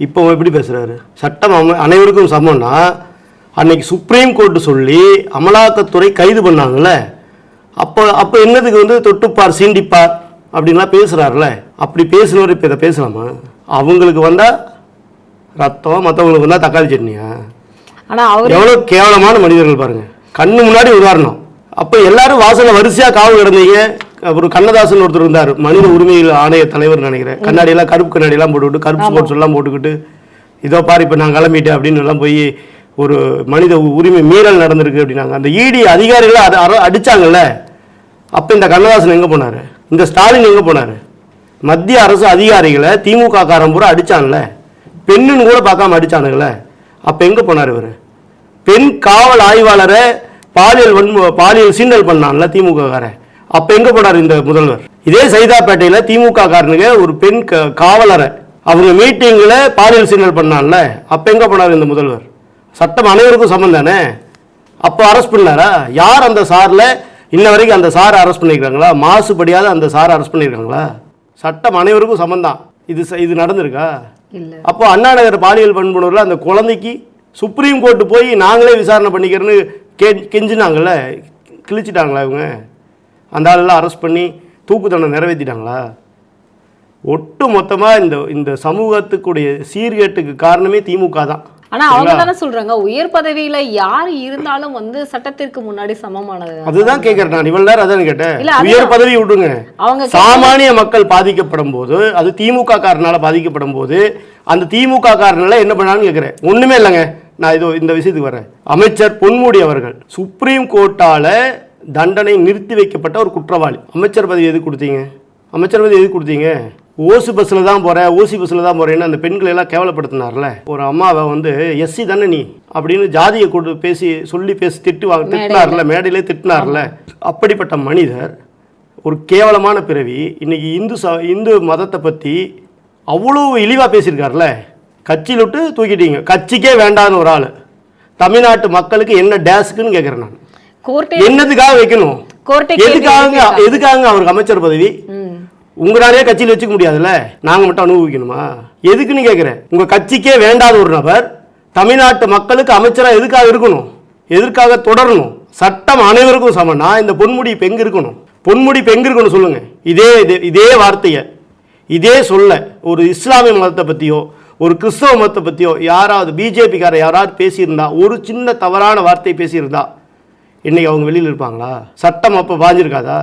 இப்போ எப்படி பேசுறாரு? சட்டம் அனைவருக்கும் சமம்னா அன்னைக்கு சுப்ரீம் கோர்ட் சொல்லி அமலாக்கத்துறை கைது பண்ணாங்கல்ல? அப்போ அப்போ என்னதுக்கு வந்து தொட்டுப்பார் சீண்டிப்பார் அப்படின்லாம் பேசுறாருல அப்படி பேசுனவர் இப்போ இதை பேசலாமா? அவங்களுக்கு வந்தா ரத்தம் மற்றவங்களுக்கு வந்தா தக்காளி சட்னியா? ஆனா அவர் எவ்வளவு கேவலமான மனிதர்கள் பாருங்க. கண்ணு முன்னாடி உதாரணம். அப்ப எல்லாரும் வாசல்ல வரிசையா காவல் கிடந்தீங்க ஒரு கண்ணதாசன் ஒருத்தர் இருந்தார். மனித உரிமைகள் ஆணைய தலைவர் நினைக்கிறேன். கண்ணாடி எல்லாம் கருப்பு கண்ணாடி எல்லாம் போட்டுக்கிட்டு கருப்பு ஸ்போர்ட்ஸ் எல்லாம் போட்டுக்கிட்டு இதோ பாரு இப்ப நான் கிளம்பிட்டேன் அப்படின்னு எல்லாம் போய் ஒரு மனித உரிமை மீறல் நடந்திருக்கு அப்படின்னாங்க. அந்த இடி அதிகாரிகளை அத- அர- அடிச்சாங்கல்ல. அப்ப இந்த கண்ணதாசன் எங்க போனாரு? இந்த ஸ்டாலின் எங்க போனாரு? மத்திய அரசு அதிகாரிகளை திமுக காரன் பூரா அடிச்சான்ல. பெண்ணுன்னு கூட பார்க்காம அடிச்சானுங்களே. அப்ப எங்க போனார் இவரு? பெண் காவல் ஆய்வாளரை பாலியல் வன்மு பாலியல் சீண்டல் பண்ணான்ல திமுக காரன். அப்ப எங்க போனார் இந்த முதல்வர்? இதே சைதாப்பேட்டையில திமுக காரனுங்க ஒரு பெண் காவலரை. அவங்க மீட்டிங்ல பாலியல் சீண்டல் பண்ணான்ல. அப்ப எங்க போனார் இந்த முதல்வர்? சட்டம் அனைவருக்கும் சமம் தானே? அப்போ அரெஸ்ட் பண்ணாரா? யார் அந்த சார்ல? இன்ன வரைக்கும் அந்த சாரை அரெஸ்ட் பண்ணியிருக்காங்களா மாசுபடியாத அந்த சாரை அரெஸ்ட் பண்ணியிருக்காங்களா சட்டம் அனைவருக்கும் சமம்தான் இது இது நடந்திருக்கா? அப்போ அண்ணா நகர் பாலியல் வன்புணர்வில் அந்த குழந்தைக்கு சுப்ரீம் கோர்ட்டு போய் நாங்களே விசாரணை பண்ணிக்கிறேன்னு கே கெஞ்சினாங்கல்ல? கிழிச்சிட்டாங்களா இவங்க? அந்த ஆளெல்லாம் அரெஸ்ட் பண்ணி தூக்கு தண்டனை நிறைவேற்றிட்டாங்களா ஒட்டு மொத்தமாக இந்த இந்த சமூகத்துக்குடைய சீர்கேட்டுக்கு காரணமே திமுக தான். ஆனா அவங்க தானே சொல்றாங்க உயர் பதவியில யார் இருந்தாலும் வந்து சட்டத்திற்கு முன்னாடி சமமானது. அதுதான் கேட்கறேன் நான் இவ்வளவு நேரம் அதான் கேட்டேன். உயர் பதவி விடுங்க. அவங்க சாமானிய மக்கள் பாதிக்கப்படும் போது அது திமுக காரனால பாதிக்கப்படும் போது அந்த திமுக காரனால என்ன பண்ணான்னு கேட்கிறேன் ஒண்ணுமே இல்லைங்க. நான் இதோ இந்த விஷயத்துக்கு வரேன். அமைச்சர் பொன்முடி அவர்கள் சுப்ரீம் கோர்ட்டால தண்டனை நிறுத்தி வைக்கப்பட்ட ஒரு குற்றவாளி. அமைச்சர் பதவி எதுக்கு கொடுத்தீங்க? அமைச்சர் பதவி எதுக்கு கொடுத்தீங்க? ஓசி பஸ்ஸில் தான் போகிறேன் ஓசி பஸ்ஸில் தான் போகிறேன்னு அந்த பெண்களை எல்லாம் கேவலப்படுத்தினார்ல. ஒரு அம்மாவை வந்து எஸ்சி தானே நீ? அப்படின்னு ஜாதியை கொண்டு பேசி சொல்லி பேசி திட்டுவாங்க திட்டினார்ல மேடையிலே திட்டினார்ல. அப்படிப்பட்ட மனிதர் ஒரு கேவலமான பிறவி இன்னைக்கு இந்து ச இந்து மதத்தை பற்றி அவ்வளோ இழிவாக பேசியிருக்காருல. கட்சியில் விட்டு தூக்கிட்டீங்க. கட்சிக்கே வேண்டான்னு ஒரு ஆள். தமிழ்நாட்டு மக்களுக்கு என்ன டேஸ்க்குன்னு கேட்குறேன் நான். என்னதுக்காக வைக்கணும்? எதுக்காக. எதுக்காக அவருக்கு அமைச்சர் பதவி. உங்களாலே கட்சியில் வச்சுக்க முடியாதுல்ல? நாங்க மட்டும் அனுபவிக்கணுமா? எதுக்குன்னு கேட்குறேன் உங்க கட்சிக்கே வேண்டாத ஒரு நபர் தமிழ்நாட்டு மக்களுக்கு அமைச்சரா எதுக்காக இருக்கணும்? எதற்காக தொடரணும்? சட்டம் அனைவருக்கும் சமம்னா இந்த பொன்முடி இப்ப எங்க இருக்கணும். பொன்முடி இப்ப எங்க இருக்கணும் சொல்லுங்க. இதே இதே- இதே வார்த்தையை. இதே சொல்ல. ஒரு இஸ்லாமிய மதத்தை பத்தியோ ஒரு கிறிஸ்தவ மதத்தை பத்தியோ யாராவது பிஜேபிக்கார யாராவது பேசியிருந்தா ஒரு சின்ன தவறான வார்த்தை பேசியிருந்தா இன்னைக்கு அவங்க வெளியில் இருப்பாங்களா? சட்டம் அப்போ பாஞ்சிருக்காதா?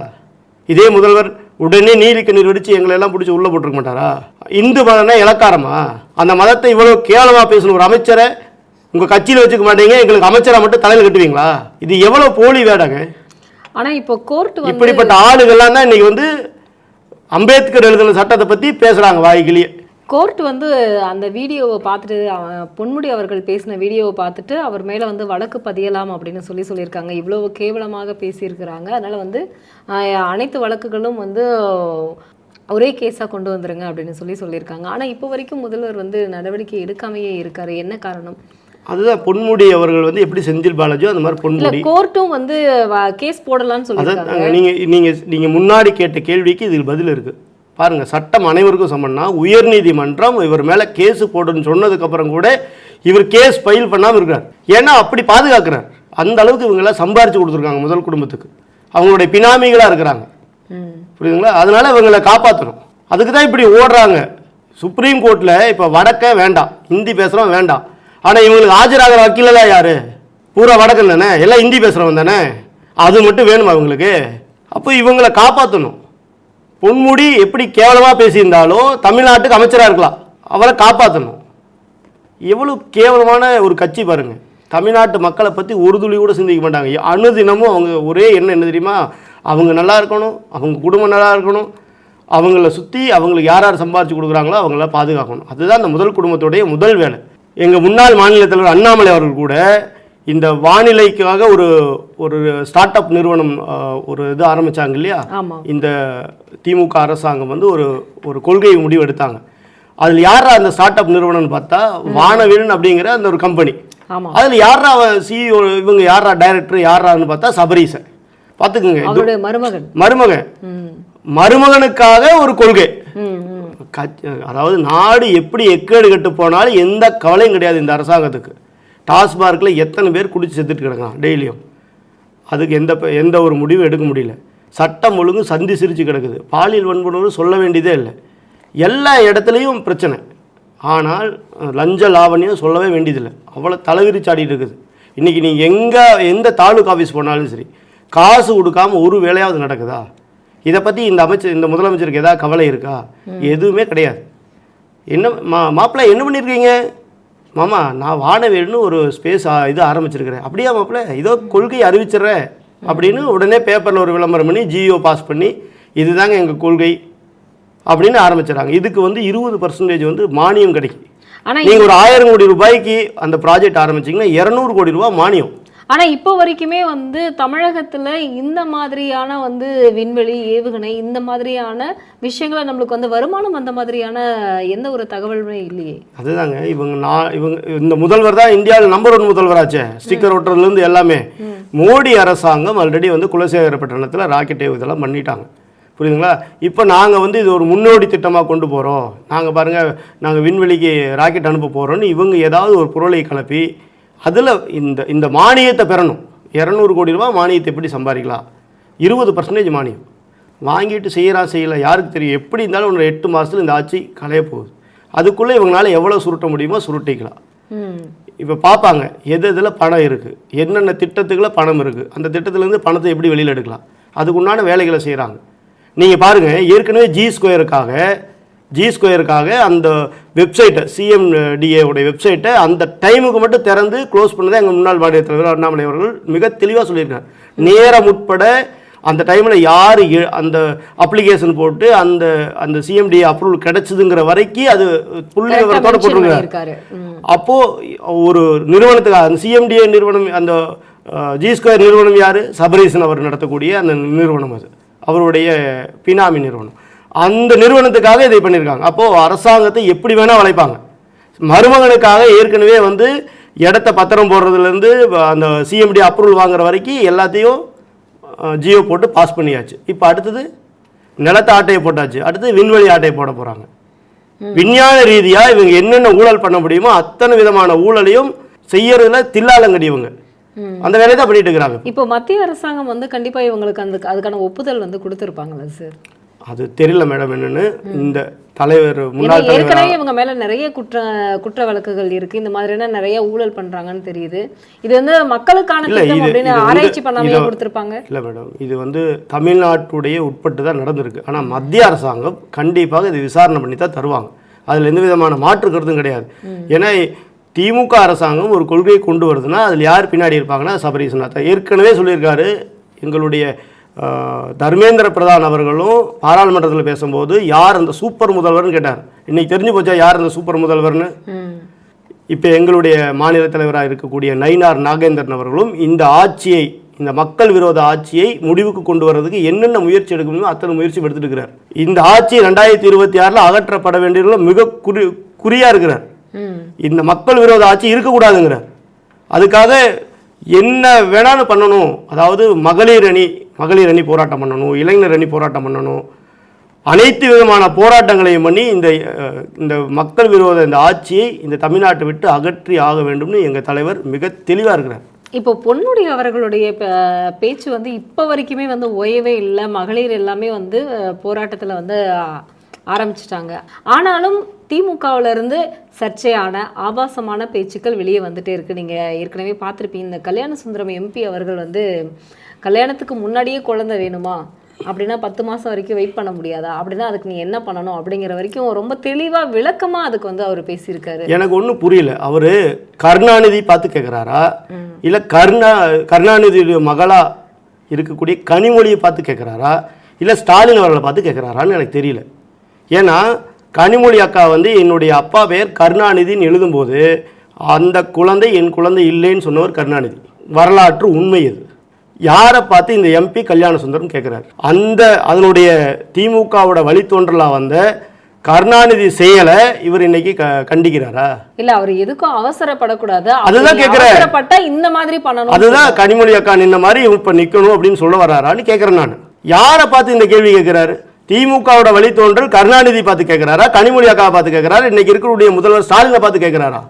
இதே முதல்வர் உடனே நீலிக்க நீர் வெடிச்சு எங்களை எல்லாம் பிடிச்சி உள்ள போட்டிருக்க மாட்டாரா? இந்து மதம்னா இலக்காரமா அந்த மதத்தை இவ்வளவு கேவலமா பேசின ஒரு அமைச்சரை உங்க கட்சியில் வச்சுக்க மாட்டீங்க எங்களுக்கு அமைச்சரை மட்டும் தலையில் கட்டுவீங்களா? இது எவ்வளவு போலி வேடங்க. ஆனா இப்போ கோர்ட் இப்படிப்பட்ட ஆளுகள்லாம் தான் இன்னைக்கு வந்து அம்பேத்கர் எழுதின சட்டத்தை பத்தி பேசுறாங்க வாய்கிலேயே கோர்ட் வந்து அந்த வீடியோவை பார்த்துட்டு பொன்முடி அவர்கள் பேசின வீடியோவை பார்த்துட்டு அவர் மேலே வந்து வழக்கு பதியலாம் அப்படின்னு சொல்லி சொல்லியிருக்காங்க. இவ்வளவு கேவலமாக பேசியிருக்கிறாங்க. அதனால வந்து அனைத்து வழக்குகளும் வந்து ஒரே கேஸாக கொண்டு வந்துருங்க அப்படின்னு சொல்லி சொல்லியிருக்காங்க. ஆனால் இப்போ வரைக்கும் முதல்வர் வந்து நடவடிக்கை எடுக்காமையே இருக்காரு. என்ன காரணம்? அதுதான் பொன்முடி அவர்கள் வந்து எப்படி செந்தில் பாலாஜியோ அந்த மாதிரி பொன்முடி. கோர்ட்டும் வந்து கேஸ் போடலாம்னு சொல்லியிருக்காங்க. நீங்க நீங்க நீங்க முன்னாடி கேட்ட கேள்விக்கு இதில் பதில் இருக்கு. பாருங்க சட்டம் அனைவருக்கும் சமம்னா உயர்நீதிமன்றம் இவர் மேல கேஸ் போடுன்னு சொன்னதுக்கு அப்புறம் கூட இவர் கேஸ் ஃபைல் பண்ணாம இருக்கார் ஏன்னா அப்படி பாதுகாக்கிறார். அந்த அளவுக்கு இவங்க எல்லாம் சம்பாரிச்சு கொடுத்துருக்காங்க முதல் குடும்பத்துக்கு. அவங்களுடைய பினாமிகளா இருக்கிறாங்க. புரியுதுங்களா? அதனால இவங்களை காப்பாற்றணும் அதுக்கு தான் இப்படி ஓடுறாங்க. சுப்ரீம் கோர்ட்ல இப்போ வடக்க வேண்டாம். ஹிந்தி பேசுகிறவன் வேண்டாம். ஆனால் இவங்களுக்கு ஆஜராகிற வக்கீலெல்லாம் யாரு? பூரா வடக்கன் தானே? எல்லாம் ஹிந்தி பேசுகிறவன் தானே? அது மட்டும் வேணுமா இவங்களுக்கு? அப்போ இவங்களை காப்பாற்றணும் பொன்முடி எப்படி கேவலமாக பேசியிருந்தாலும் தமிழ்நாட்டுக்கு அமைச்சராக இருக்கலாம். அவரை காப்பாற்றணும் எவ்வளோ கேவலமான ஒரு கட்சி பாருங்கள் தமிழ்நாட்டு மக்களை பற்றி ஒரு துளி கூட சிந்திக்க மாட்டாங்க. அனுதினமும் அவங்க ஒரே என்ன என்ன தெரியுமா? அவங்க நல்லா இருக்கணும் அவங்க குடும்பம் நல்லா இருக்கணும் அவங்கள சுற்றி அவங்களுக்கு யார் யார் சம்பாரித்து கொடுக்குறாங்களோ அவங்கள பாதுகாக்கணும். அதுதான் அந்த முதல் குடும்பத்துடைய முதல் வேலை. எங்கள் முன்னாள் மாநில தலைவர் அண்ணாமலை அவர்கள் கூட இந்த வானிலைக்காக ஒரு ஒரு ஸ்டார்ட் அப் நிறுவனம் ஒரு இது ஆரம்பிச்சாங்க இல்லையா? இந்த திமுக அரசாங்கம் வந்து ஒரு ஒரு கொள்கை முடிவு எடுத்தாங்க அதில் யாரா அந்த ஸ்டார்ட் அப் நிறுவனம்னு பார்த்தா வானவிலன் அப்படிங்கிற அந்த ஒரு கம்பெனி அதில் யாரா சிஇஓ இவங்க யாரா டைரக்டர் யாரான்னு பார்த்தா சபரீசன். பார்த்துக்குங்க மருமகன். மருமகன். மருமகனுக்காக ஒரு கொள்கை. அதாவது நாடு எப்படி எக்கேடு கெட்டு போனாலும் எந்த கவலையும் கிடையாது இந்த அரசாங்கத்துக்கு. டாஸ்மார்க்கில் எத்தனை பேர் குடிச்சு செத்துட்டு கிடக்கான் டெய்லியும். அதுக்கு எந்த எந்த ஒரு முடிவும் எடுக்க முடியல. சட்டம் ஒழுங்கு சந்தி சிரிச்சு கிடக்குது. பாலியல் வன்முறை சொல்ல வேண்டியதே இல்லை. எல்லா இடத்துலையும் பிரச்சனை. ஆனால் லஞ்ச லாவணியம் சொல்லவே வேண்டியதில்லை. அவ்வளோ தலைவிரிச்சாடிட்டு இருக்குது. இன்றைக்கி நீங்கள் எங்கே எந்த தாலுகா ஆஃபீஸ் போனாலும் சரி காசு கொடுக்காம ஒரு வேலையாவது நடக்குதா? இதை பற்றி இந்த அமைச்சர் இந்த முதலமைச்சருக்கு ஏதாவது கவலை இருக்கா? எதுவுமே கிடையாது. என்ன மா மாப்பிள்ளை என்ன பண்ணியிருக்கீங்க? மாமா நான் வானவேல்னு ஒரு ஸ்பேஸ் இது ஆரம்பிச்சிருக்கிறேன். அப்படியா மாப்பிள்ளை இதோ கொள்கையை அறிவிச்சிடுறேன். அப்படின்னு உடனே பேப்பரில் ஒரு விளம்பரம் பண்ணி ஜியோ பாஸ் பண்ணி இதுதாங்க எங்கள் கொள்கை அப்படின்னு ஆரம்பிச்சிடறாங்க. இதுக்கு வந்து இருபது பர்சன்டேஜ் வந்து மானியம் கிடைக்கும். நீங்கள் ஒரு ஆயிரம் கோடி ரூபாய்க்கு அந்த ப்ராஜெக்ட் ஆரம்பிச்சிங்கன்னா இரநூறு கோடி ரூபாய் மானியம். ஆனா இப்போ வரைக்குமே வந்து தமிழகத்துல இந்த மாதிரியான வந்து விண்வெளி ஏவுகணை இந்த மாதிரியான விஷயங்களை நம்மளுக்கு வந்து வருமானம் அந்த மாதிரியான எந்த ஒரு தகவலுமே இல்லையே. அதுதாங்க. இவங்க நான் இவங்க இந்த முதல்வர் தான் இந்தியாவில் நம்பர் ஒன் முதல்வராச்சே. ஸ்டிக்கர் ஒட்டுறதுலேருந்து எல்லாமே. மோடி அரசாங்கம் ஆல்ரெடி வந்து குலசேகரப்பட்டினத்தில் ராக்கெட் இதெல்லாம் பண்ணிட்டாங்க. புரியுதுங்களா? இப்போ நாங்கள் வந்து இது ஒரு முன்னோடி திட்டமாக கொண்டு போகிறோம் நாங்கள் பாருங்கள் நாங்கள் விண்வெளிக்கு ராக்கெட் அனுப்ப போகிறோன்னு இவங்க ஏதாவது ஒரு பொருளை கலப்பி அதில் இந்த இந்த மானியத்தை பெறணும். இரநூறு கோடி ரூபாய் மானியத்தை எப்படி சம்பாதிக்கலாம்? இருபது பர்சன்டேஜ் மானியம். வாங்கிட்டு செய்கிறா செய்யலை யாருக்கு தெரியும்? எப்படி இருந்தாலும் ஒரு எட்டு மாதத்துல இந்த ஆட்சி களைய போகுது. அதுக்குள்ளே இவங்களால எவ்வளோ சுருட்ட முடியுமோ சுருட்டிக்கலாம். இப்போ பார்ப்பாங்க எது எதில் பணம் இருக்குது என்னென்ன திட்டத்துக்குள்ள பணம் இருக்குது அந்த திட்டத்துலேருந்து பணத்தை எப்படி வெளியில் எடுக்கலாம்? அதுக்குண்டான வேலைகளை செய்கிறாங்க நீங்கள் பாருங்கள் ஏற்கனவே ஜி ஸ்கொயருக்காக ஜி ஸ்கொயருக்காக அந்த வெப்சைட்டை சிஎம்டிஏ உடைய வெப்சைட்டை அந்த டைமுக்கு மட்டும் திறந்து க்ளோஸ் பண்ணதை எங்கள் முன்னாள் மாநில தலைவர் அண்ணாமலை அவர்கள் மிக தெளிவாக சொல்லியிருக்காரு. நேரம் உட்பட அந்த டைமில் யார் அந்த அப்ளிகேஷன் போட்டு அந்த அந்த சிஎம்டி அப்ரூவல் கிடைச்சதுங்கிற வரைக்கும் அது புள்ளி விவரத்தோட போட்டிருக்காரு. பண்ணியிருக்காரு. ம். அப்போ ஒரு நிறுவனத்துக்கு அந்த சிஎம்டிஏ நிறுவனம் அந்த ஜி ஸ்கொயர் நிறுவனம் யார்? சபரீசன் அவர் நடத்தக்கூடிய அந்த நிறுவனம் அது. அவருடைய பினாமி நிறுவனம். அந்த நிறுவனத்துக்காக இதை பண்ணியிருக்காங்க. அப்போ அரசாங்கத்தை எப்படி வேணா வளைப்பாங்க. மருமகனுக்காக ஏற்கனவே வந்து இடத்த பத்திரம் போடுறதுலேருந்து அந்த சிஎம்டி அப்ரூவல் வாங்குற வரைக்கும் எல்லாத்தையும் ஜியோ போட்டு பாஸ் பண்ணியாச்சு. இப்போ அடுத்தது நிலத்த ஆட்டையை போட்டாச்சு. அடுத்து விண்வெளி ஆட்டையை போட போகிறாங்க விஞ்ஞான ரீதியா இவங்க என்னென்ன ஊழல் பண்ண முடியுமோ அத்தனை விதமான ஊழலையும் செய்யறதுல தில்லாலங்கடி இவங்க. அந்த வேலையை தான் பண்ணிட்டு இருக்கிறாங்க. இப்போ மத்திய அரசாங்கம் வந்து கண்டிப்பா இவங்களுக்கு அந்த அதுக்கான ஒப்புதல் வந்து கொடுத்துருப்பாங்களா சார்? அது தெரியல மேடம் என்னன்னு. இந்த தலைவர் முன்னாள் ஏற்கனவே இவங்க மேல நிறைய குற்ற குற்ற வழக்குகள் இருக்கு. இந்த மாதிரியான நிறைய ஊழல் பண்றாங்கன்னு தெரியுது. இது வந்து மக்களுக்கான அப்படின்னு ஆராய்ச்சி பண்ணாமே இத- கொடுத்துருப்பாங்க. இல்லை மேடம் இது வந்து தமிழ்நாட்டுடைய உட்பட்டு தான் நடந்திருக்கு. ஆனால் மத்திய அரசாங்கம் கண்டிப்பாக இது விசாரணை பண்ணி தான் தருவாங்க. அதில் எந்த விதமான மாற்று கருத்தும் கிடையாது. ஏன்னா திமுக அரசாங்கம் ஒரு கொள்கையை கொண்டு வருதுன்னா அதில் யார் பின்னாடி இருப்பாங்கன்னா சபரீசநாத் ஏற்கனவே சொல்லியிருக்காரு எங்களுடைய தர்மேந்திர பிரதான் அவர்களும் பாராளுமன்றத்தில் பேசும்போது யார் அந்த சூப்பர் முதல்வர்னு கேட்டார். இன்னைக்கு தெரிஞ்சு போச்சா யார் அந்த சூப்பர் முதல்வர்னு. இப்போ எங்களுடைய மாநில தலைவராக இருக்கக்கூடிய நயினார் நாகேந்திரன் அவர்களும் இந்த ஆட்சியை இந்த மக்கள் விரோத ஆட்சியை முடிவுக்கு கொண்டு வர்றதுக்கு என்னென்ன முயற்சி எடுக்க முடியுமோ அத்தனை முயற்சி எடுத்துட்டு இருக்கிறார் இந்த ஆட்சி ரெண்டாயிரத்தி இருபத்தி ஆறில் அகற்றப்பட வேண்டியதுல மிக குறி குறியா இருக்கிறார். இந்த மக்கள் விரோத ஆட்சி இருக்கக்கூடாதுங்கிறார். அதுக்காக என்ன வேணாலும் பண்ணணும். அதாவது மகளிர் அணி மகளிர் அணி போராட்டம் பண்ணணும் இளைஞர் அணி போராட்டம் பண்ணணும். அனைத்து விதமான போராட்டங்களையும் பண்ணி இந்த இந்த மக்கள் விரோத இந்த ஆட்சியை இந்த தமிழ்நாட்டை விட்டு அகற்றி ஆக வேண்டும்னு எங்கள் தலைவர் மிக தெளிவாக இருக்கிறார். இப்போ பொன்முடி அவர்களுடைய பேச்சு வந்து இப்போ வரைக்குமே வந்து ஓயவே இல்லை. மகளிர் எல்லாமே வந்து போராட்டத்தில் வந்து ஆரம்பிச்சிட்டாங்க. ஆனாலும் திமுகவுல இருந்து சர்ச்சையான ஆபாசமான பேச்சுக்கள் வெளியே வந்துட்டே இருக்கு. நீங்க ஏற்கனவே பார்த்திருப்பீங்க இந்த கல்யாண சுந்தரம் எம்பி அவர்கள் வந்து கல்யாணத்துக்கு முன்னாடியே குழந்தை வேணுமா? அப்படின்னா பத்து மாசம் வரைக்கும் வெயிட் பண்ண முடியாதா? அப்படின்னா அதுக்கு நீ என்ன பண்ணணும்? அப்படிங்கிற வரைக்கும் ரொம்ப தெளிவா விளக்கமா அதுக்கு வந்து அவர் பேசியிருக்காரு. எனக்கு ஒன்றும் புரியல. அவர் கருணாநிதி பார்த்து கேட்குறாரா இல்லை கருணா கருணாநிதியுடைய மகளா இருக்கக்கூடிய கனிமொழியை பார்த்து கேட்குறாரா இல்லை ஸ்டாலின் அவர்களை பார்த்து கேட்குறாரான்னு எனக்கு தெரியல. ஏன்னா கனிமொழி அக்கா வந்து என்னுடைய அப்பா பெயர் கருணாநிதின்னு எழுதும்போது அந்த குழந்தை என் குழந்தை இல்லைன்னு சொன்னவர் கருணாநிதி. வரலாற்று உண்மை இது. யாரை பார்த்து இந்த எம்பி கல்யாண சுந்தரம் கேட்குறாரு அந்த அதனுடைய திமுகவோட வழித்தோன்றலாக வந்த கருணாநிதி செயலை இவர் இன்னைக்கு கண்டிக்கிறாரா? இல்ல அவர் எதுக்கும் அவசரப்படக்கூடாது. அதுதான். அவசரப்பட்டா இந்த மாதிரி பண்ணணும். அதுதான் கனிமொழி அக்கா நின்ன மாதிரி இப்ப நிக்கணும் அப்படின்னு சொல்ல வர்றாரான்னு கேட்குறேன் நான். யாரை பார்த்து இந்த கேள்வி கேட்குறாரு திமுகவோட வழித்தோன்றல் கருணாநிதி பார்த்து கேட்குறாரா கனிமொழி அக்காவை பார்த்து கேட்குறாரா இன்னைக்கு இருக்கக்கூடிய முதல்வர் ஸ்டாலினை பார்த்து கேட்குறாரா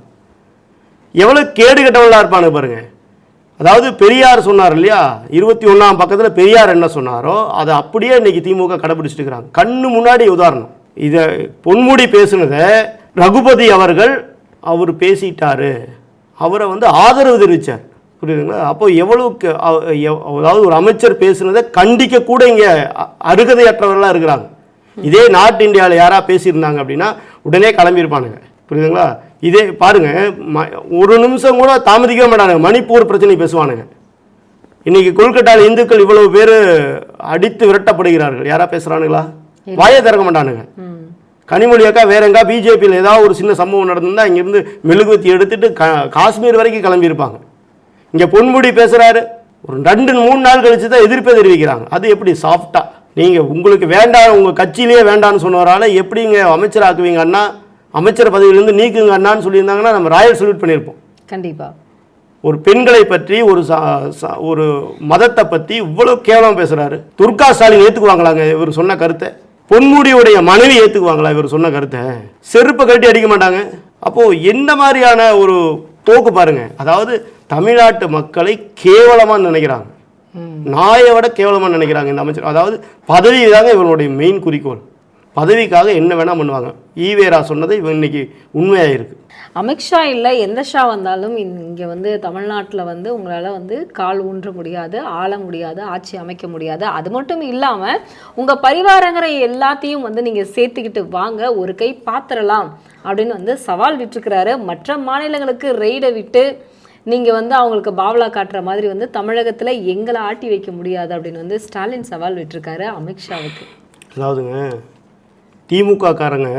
எவ்வளவு கேடு கெட்டவங்களா இருப்பானு பாருங்க. அதாவது பெரியார் சொன்னார் இல்லையா? இருபத்தி ஒன்றாம் பக்கத்தில் பெரியார் என்ன சொன்னாரோ அதை அப்படியே இன்னைக்கு திமுக கடைபிடிச்சிட்டு இருக்கிறாங்க. கண்ணு முன்னாடி உதாரணம். இதை பொன்முடி பேசுனதை ரகுபதி அவர்கள் அவர் பேசிட்டாரு. அவரை வந்து ஆதரவு தெரிவித்தார் புரியுதுங்களா? அப்போ எவ்வளவுக்கு அதாவது ஒரு அமைச்சர் பேசுனதை கண்டிக்க கூட இங்கே அருகதையற்றவர்களாக இருக்கிறாங்க. இதே நார்த் இந்தியாவில் யாரா பேசியிருந்தாங்க அப்படின்னா உடனே கிளம்பியிருப்பானுங்க. புரியுதுங்களா? இதே பாருங்க ம- ஒரு நிமிஷம் கூட தாமதிக்கவே மாட்டானுங்க. மணிப்பூர் பிரச்சனை பேசுவானுங்க. இன்னைக்கு கொல்கட்டாவில் இந்துக்கள் இவ்வளவு பேர் அடித்து விரட்டப்படுகிறார்கள். யாரா பேசுறானுங்களா? வாயை திறக்க மாட்டானுங்க. ம். கனிமொழி அக்கா வேற எங்கா பிஜேபியில் ஏதாவது ஒரு சின்ன சம்பவம் நடந்திருந்தா இங்கிருந்து மெழுகுவத்தி எடுத்துட்டு காஷ்மீர் வரைக்கும் கிளம்பியிருப்பாங்க. இங்கே பொன்முடி பேசுறாரு. ஒரு ரெண்டு மூணு நாள் கழிச்சு தான் எதிர்ப்பை தெரிவிக்கிறாங்க. அது எப்படி? சாஃப்டா நீங்க உங்களுக்கு வேண்டாம் உங்க கட்சியிலேயே வேண்டாம்னு சொன்னவரால எப்படிங்க அமைச்சர் ஆக்குவீங்க அண்ணா? அமைச்சர் பதவியிலிருந்து நீக்குங்க அண்ணான்னு சொல்லியிருந்தாங்கன்னா நம்ம ராயல் சல்யூட் பண்ணியிருப்போம். கண்டிப்பா. ஒரு பெண்களை பற்றி ஒரு ஒரு மதத்தை பற்றி இவ்வளவு கேவலம் பேசுறாரு. துர்கா ஸ்டாலின் ஏத்துக்குவாங்களாங்க? இவர் சொன்ன கருத்தை. பொன்முடியுடைய மனைவி ஏத்துக்குவாங்களா? இவர் சொன்ன கருத்தை. செருப்பை கட்டி அடிக்க மாட்டாங்க. அப்போ என்ன மாதிரியான ஒரு போக்கு பாருங்க. அதாவது தமிழ்நாட்டு மக்களை கேவலமா நினைக்கிறாங்க. நாயை விட கேவலமா நினைக்கிறாங்க இந்த அமைச்சர். அதாவது பதவி தாங்க இவருடைய மெயின் குறிக்கோள். பதவிக்காக என்ன வேணா பண்ணுவாங்க. ஈவேரா சொன்னது இவன் இன்னைக்கு உண்மையாயிருக்கு. அமித்ஷா இல்லை எந்த ஷா வந்தாலும் இங்கே வந்து தமிழ்நாட்டில் வந்து உங்களால் வந்து கால் ஊன்ற முடியாது ஆள முடியாது ஆட்சி அமைக்க முடியாது. அது மட்டும் இல்லாமல் உங்கள் பரிவாரங்கிற எல்லாத்தையும் வந்து நீங்கள் சேர்த்துக்கிட்டு வாங்க ஒரு கை பாத்திரலாம் அப்படின்னு வந்து சவால் விட்டுருக்கிறாரு. மற்ற மாநிலங்களுக்கு ரெய்டை விட்டு நீங்கள் வந்து அவங்களுக்கு பாவலா காட்டுற மாதிரி வந்து தமிழகத்தில் எங்களை ஆட்டி வைக்க முடியாது அப்படின்னு வந்து ஸ்டாலின் சவால் விட்டுருக்காரு அமித்ஷாவுக்கு அதாவதுங்க திமுக காரங்க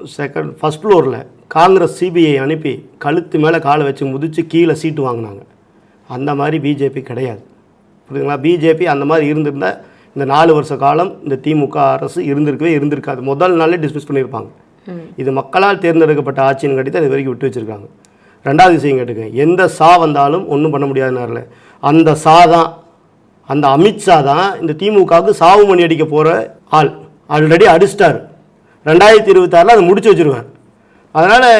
செகண்ட் ஃபர்ஸ்ட் ஃப்ளோரில் காங்கிரஸ் சிபிஐ அனுப்பி கழுத்து மேலே காலை வச்சு முதிச்சு கீழே சீட்டு வாங்கினாங்க. அந்த மாதிரி பிஜேபி கிடையாது. புரியுதுங்களா? பிஜேபி அந்த மாதிரி இருந்திருந்தா இந்த நாலு வருஷ காலம் இந்த திமுக அரசு இருந்திருக்கவே இருந்திருக்காது. முதல் நாளே டிஸ்மிஸ் பண்ணியிருப்பாங்க இது மக்களால் தேர்ந்தெடுக்கப்பட்ட ஆட்சின்னு கட்டி தான் இது வரைக்கும் விட்டு வச்சிருக்காங்க. ரெண்டாவது விஷயம் கேட்டுக்கேன் எந்த சா வந்தாலும் ஒன்றும் பண்ண முடியாதுனால அந்த சா தான் அந்த அமித்ஷா தான் இந்த திமுகவுக்கு சாவு மணி அடிக்க போகிற ஆள். ஆல்ரெடி அடிச்சிட்டார். ரெண்டாயிரத்தி இருபத்தாறில் அதை முடிச்சு வச்சிருவார் அதனால்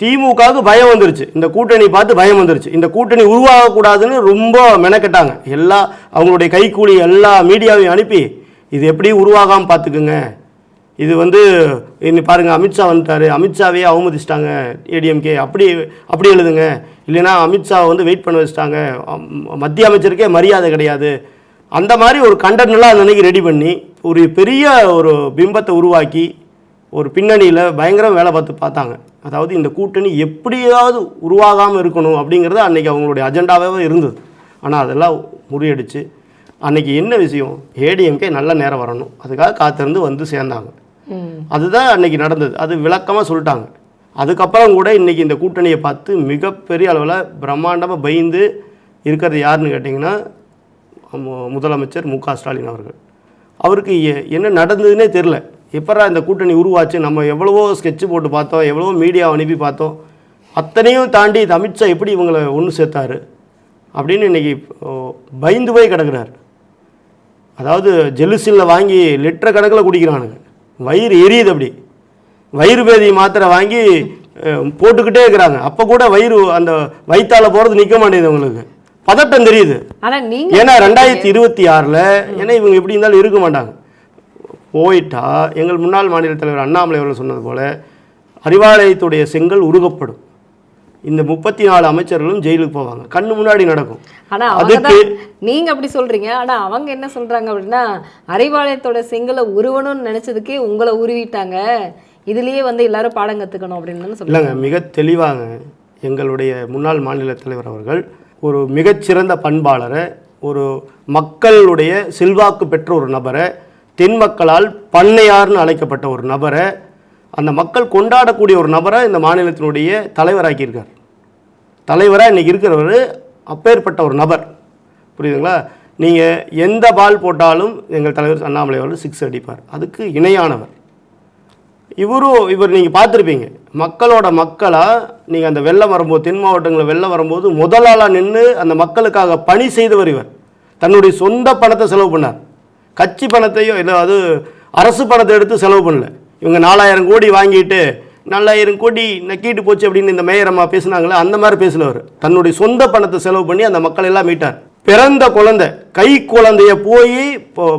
திமுகவுக்கு பயம் வந்துருச்சு. இந்த கூட்டணி பார்த்து பயம் வந்துருச்சு. இந்த கூட்டணி உருவாகக்கூடாதுன்னு ரொம்ப மெனக்கெட்டாங்க. எல்லா அவங்களுடைய கைக்கூலி எல்லா மீடியாவையும் அனுப்பி இது எப்படி உருவாகாமல் பார்த்துக்குங்க? இது வந்து இன்னி பாருங்க அமித்ஷா வந்துட்டாரு. அமித்ஷாவே அவமதிச்சிட்டாங்க ஏடிஎம்கே அப்படி அப்படி எழுதுங்க. இல்லைன்னா அமித்ஷாவை வந்து வெயிட் பண்ண வச்சுட்டாங்க. மத்திய அமைச்சருக்கே மரியாதை கிடையாது. அந்த மாதிரி ஒரு கண்டென்ட்லாம் அந்த அன்னைக்கு ரெடி பண்ணி ஒரு பெரிய ஒரு பிம்பத்தை உருவாக்கி ஒரு பின்னணியில் பயங்கரம் வேலை பார்த்து பார்த்தாங்க. அதாவது இந்த கூட்டணி எப்படியாவது உருவாகாமல் இருக்கணும் அப்படிங்கிறது அன்றைக்கி அவங்களுடைய அஜெண்டாவே இருந்தது. ஆனால் அதெல்லாம் முறியடிச்சு அன்றைக்கி என்ன விஷயம்? ஏடிஎம்கே நல்ல நேரம் வரணும். அதுக்காக காத்திருந்து வந்து சேர்ந்தாங்க. அதுதான் அன்னைக்கு நடந்தது. அது விளக்கமாக சொல்லிட்டாங்க. அதுக்கப்புறம் கூட இன்னைக்கு இந்த கூட்டணியை பார்த்து மிகப்பெரிய அளவில் பிரம்மாண்டமாக பயந்து இருக்கிறது யாருன்னு கேட்டிங்கன்னா முதலமைச்சர் மு க ஸ்டாலின் அவர்கள். அவருக்கு என்ன நடந்ததுன்னே தெரில எப்பரா இந்த கூட்டணி உருவாச்சு? நம்ம எவ்வளவோ ஸ்கெட்ச் போட்டு பார்த்தோம் எவ்வளவோ மீடியா அனுப்பி பார்த்தோம். அத்தனையும் தாண்டி இது அமித்ஷா எப்படி இவங்களை ஒன்று சேர்த்தாரு? அப்படின்னு இன்றைக்கி பயந்து போய் கிடக்குறாரு. அதாவது ஜெலுசில் வாங்கி லிட்டர் கணக்கில் குடிக்கிறானுங்க. வயிறு எரியுது அப்படி. வயிறு பேதி மாத்திரை வாங்கி போட்டுக்கிட்டே இருக்கிறாங்க. அப்போ கூட வயிறு அந்த வயிற்றால போகிறது நிற்க மாட்டேங்குது அவங்களுக்கு பதட்டம் தெரியுது. ஏன்னா ரெண்டாயிரத்தி இருபத்தி ஆறில் ஏன்னா இவங்க எப்படி இருந்தாலும் இருக்க மாட்டாங்க. போயிட்டா எங்கள் முன்னாள் மாநில தலைவர் அண்ணாமலை அவர்கள் சொன்னது போல அறிவாலயத்துடைய செங்கல் உருகப்படும். இந்த முப்பத்தி நாலு அமைச்சர்களும் ஜெயிலுக்கு போவாங்க. கண்ணு முன்னாடி நடக்கும். ஆனா அவங்க அதுக்கு தான் நீங்க அப்படி சொல்றீங்க. ஆனா அவங்க என்ன சொல்றாங்க அப்படின்னா அறிவாலயத்தோட செங்கலை உருவணும்னு நினைச்சதுக்கே உங்களை உருவிட்டாங்க. இதுலயே வந்து எல்லாரும் பாடம் கத்துக்கணும் அப்படின்னு சொல்றாங்க. இல்லைங்க மிக தெளிவாங்க எங்களுடைய முன்னாள் மாநில தலைவர் அவர்கள் ஒரு மிகச்சிறந்த பண்பாளரை ஒரு மக்களுடைய செல்வாக்கு பெற்ற ஒரு நபரை தென் மக்களால் பண்ணையார்னு அழைக்கப்பட்ட ஒரு நபரை அந்த மக்கள் கொண்டாடக்கூடிய ஒரு நபரை இந்த மாநிலத்தினுடைய தலைவராக்கியிருக்கார். தலைவராக இன்றைக்கி இருக்கிறவர் அப்பேற்பட்ட ஒரு நபர். புரியுதுங்களா? நீங்கள் எந்த பால் போட்டாலும் எங்கள் தலைவர் அண்ணாமலை அவர்கள் சிக்ஸ் அடிப்பார். அதுக்கு இணையானவர். இவரும் இவர் நீங்கள் பார்த்துருப்பீங்க. மக்களோட மக்களாக நீங்கள் அந்த வெள்ளம் வரும்போது தென் மாவட்டங்களில் வெள்ளம் வரும்போது முதலாளாக நின்று அந்த மக்களுக்காக பணி செய்தவர் இவர். தன்னுடைய சொந்த பணத்தை செலவு பண்ணார். கட்சி பணத்தையோ இல்லை அது அரசு பணத்தை எடுத்து செலவு பண்ணல. இவங்க நாலாயிரம் கோடி வாங்கிட்டு நாலாயிரம் கோடி நக்கிட்டு போச்சு அப்படின்னு இந்த மேயர் அம்மா பேசுனாங்களே அந்த மாதிரி பேசினவர். தன்னுடைய சொந்த பணத்தை செலவு பண்ணி அந்த மக்கள் எல்லாம் மீட்டார். பிறந்த குழந்தை கை குழந்தைய போய்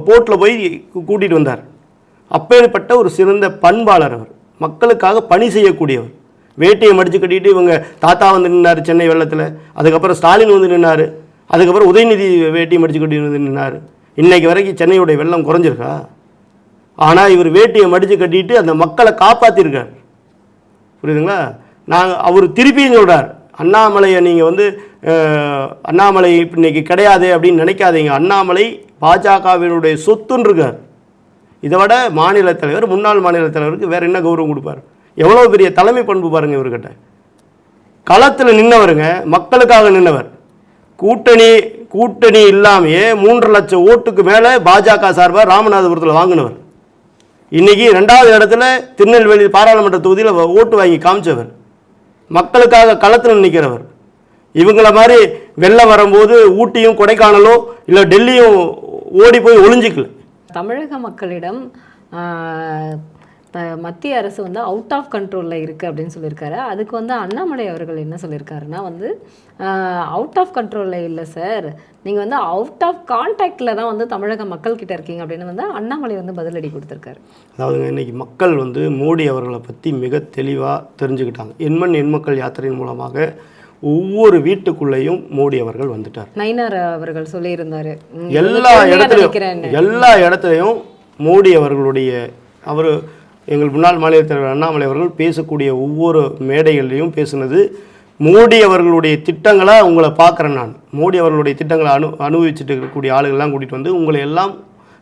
போட்டில் போய் கூட்டிகிட்டு வந்தார். அப்பேற்பட்ட ஒரு சிறந்த பண்பாளர் அவர். மக்களுக்காக பணி செய்யக்கூடியவர். வேட்டியை மடித்து கட்டிட்டு இவங்க தாத்தா வந்து நின்னார் சென்னை வெள்ளத்தில் அதுக்கப்புறம் ஸ்டாலின் வந்து நின்னார் அதுக்கப்புறம் உதயநிதி வேட்டியை மடித்து கட்டி வந்து நின்னார். இன்றைக்கு வரைக்கும் சென்னையுடைய வெள்ளம் குறைஞ்சிருக்கா? ஆனால் இவர் வேட்டியை மடித்து கட்டிட்டு அந்த மக்களை காப்பாற்றிருக்கார் புரியுதுங்களா? நாங்கள் அவர் திருப்பியும் சொல்கிறார் அண்ணாமலையை நீங்கள் வந்து அண்ணாமலை இன்னைக்கு கிடையாது அப்படின்னு நினைக்காதீங்க. அண்ணாமலை பாஜகவினுடைய சொத்துன்னு இருக்கார் இதை விட மாநில தலைவர் முன்னாள் மாநில தலைவருக்கு வேறு என்ன கௌரவம் கொடுப்பார்? எவ்வளோ பெரிய தலைமை பண்பு பாருங்கள் இவர்கிட்ட. களத்தில் நின்னவருங்க மக்களுக்காக நின்னவர். கூட்டணி கூட்டணி இல்லாமையே மூன்று லட்சம் ஓட்டுக்கு மேலே பாஜக சார்பாக ராமநாதபுரத்தில் வாங்கினவர். இன்னைக்கு ரெண்டாவது இடத்துல திருநெல்வேலி பாராளுமன்ற தொகுதியில் ஓட்டு வாங்கி காமிச்சவர். மக்களுக்காக களத்தில் நிற்கிறவர் இவங்கள மாதிரி வெள்ளம் வரும்போது ஊட்டியும் கொடைக்கானலோ இல்லை டெல்லியும் ஓடி போய் ஒளிஞ்சிக்கல. தமிழக மக்களிடம் மத்திய அரசு வந்து அவுட் ஆஃப் கண்ட்ரோலில் இருக்குது அப்படின்னு சொல்லியிருக்காரு. அதுக்கு வந்து அண்ணாமலை அவர்கள் என்ன சொல்லியிருக்காருன்னா வந்து அவுட் ஆஃப் கண்ட்ரோலில் இல்லை சார் நீங்கள் வந்து அவுட் ஆஃப் கான்டாக்டில் தான் வந்து தமிழக மக்கள் கிட்ட இருக்கீங்க அப்படின்னு வந்து அண்ணாமலை வந்து பதிலடி கொடுத்துருக்காரு. அதாவதுங்க இன்னைக்கு மக்கள் வந்து மோடி அவர்களை பற்றி மிக தெளிவாக தெரிஞ்சுக்கிட்டாங்க. எண்மண் எண்மக்கள் யாத்திரையின் மூலமாக ஒவ்வொரு வீட்டுக்குள்ளேயும் மோடி அவர்கள் வந்துட்டார். நயினார் அவர்கள் சொல்லியிருந்தாரு. எல்லா இடத்துலையும். எல்லா இடத்துலையும் மோடி அவர்களுடைய அவர் எங்கள் முன்னாள் மாநில தலைவர் அண்ணாமலை அவர்கள் பேசக்கூடிய ஒவ்வொரு மேடைகள்லையும் பேசுனது. மோடி அவர்களுடைய திட்டங்களை உங்களை பார்க்குறேன் நான். மோடி அவர்களுடைய திட்டங்களை அனு அனுபவிச்சுட்டு இருக்கக்கூடிய ஆளுகள்லாம் கூட்டிகிட்டு வந்து உங்களை எல்லாம்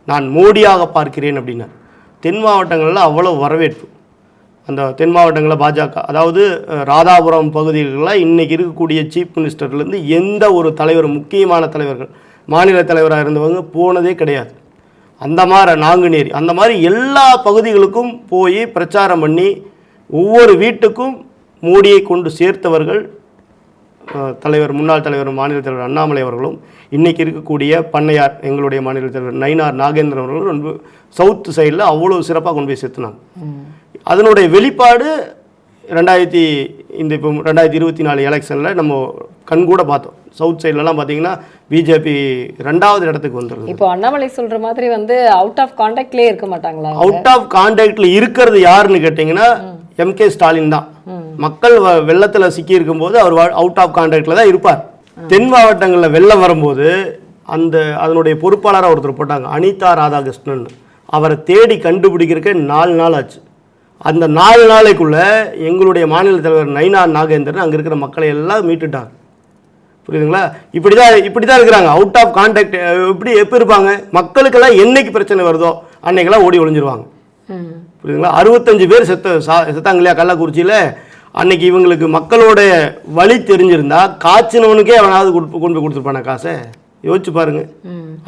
நான் மோடியாக பார்க்கிறேன் அப்படின்னார். தென் மாவட்டங்களில் அவ்வளோ வரவேற்பு. அந்த தென் மாவட்டங்களில் பாஜக அதாவது ராதாபுரம் பகுதிகளில் இன்றைக்கி இருக்கக்கூடிய சீஃப் மினிஸ்டர்லேருந்து எந்த ஒரு தலைவர் முக்கியமான தலைவர்கள் மாநில தலைவராக இருந்தவங்க போனதே கிடையாது. அந்த மாதிரி நாங்குநேரி அந்த மாதிரி எல்லா பகுதிகளுக்கும் போய் பிரச்சாரம் பண்ணி ஒவ்வொரு வீட்டுக்கும் மோடியை கொண்டு சேர்த்தவர்கள் தலைவர் முன்னாள் தலைவர் மாநில தலைவர் அண்ணாமலை அவர்களும் இன்னைக்கு இருக்கக்கூடிய பண்ணையார் எங்களுடைய மாநில தலைவர் நயினார் நாகேந்திரன் அவர்களும் ரொம்ப சவுத் சைடில் அவ்வளோ சிறப்பாக கொண்டு போய் சேர்த்துனாங்க. அதனுடைய வெளிப்பாடு ரெண்டாயிரத்தி இந்த இப்போ ரெண்டாயிரத்தி இருபத்தி நாலு எலெக்ஷனில் நம்ம கண்கூட பார்த்தோம். சவுத் சைட்லலாம் பார்த்தீங்கன்னா பிஜேபி ரெண்டாவது இடத்துக்கு வந்துருது இப்போ அண்ணாமலை சொல்ற மாதிரி வந்து அவுட் ஆஃப் கான்டாக்ட்லயே இருக்க மாட்டாங்களா அவுட் ஆஃப் கான்டாக்டில் இருக்கிறது யாருன்னு கேட்டிங்கன்னா எம்கே ஸ்டாலின் தான். மக்கள் வெள்ளத்துல சிக்கி இருக்கும்போது அவர் அவுட் ஆஃப் கான்டாக்டில் தான் இருப்பார். தென் மாவட்டங்களில் வெள்ளம் வரும்போது அந்த அதனுடைய பொறுப்பாளராக ஒருத்தர் போட்டாங்க அனிதா ராதாகிருஷ்ணன். அவரை தேடி கண்டுபிடிக்கிறதுக்கு நாலு நாள் ஆச்சு. அந்த நாலு நாளைக்குள்ள எங்களுடைய மாநில தலைவர் நைனா நாகேந்திரன் அங்கே இருக்கிற மக்களை எல்லாம் மீட்டுட்டார். புரியுதுங்களா? இப்படி தான் இப்படி தான் இருக்கிறாங்க அவுட் ஆஃப் கான்டாக்ட் எப்படி எப்போ இருப்பாங்க? மக்களுக்கெல்லாம் என்னைக்கு பிரச்சனை வருதோ அன்னைக்கெல்லாம் ஓடி ஒளிஞ்சிருவாங்க. புரியுதுங்களா? அறுபத்தஞ்சு பேர் செத்த சா செத்தாங்க இல்லையா கள்ளக்குறிச்சியில்? அன்னைக்கு இவங்களுக்கு மக்களோட வழி தெரிஞ்சிருந்தா காய்ச்சினவனுக்கே அவனாவது கொடுத்து கொண்டு போய் கொடுத்துருப்பான காசை? யோசிச்சு பாருங்க.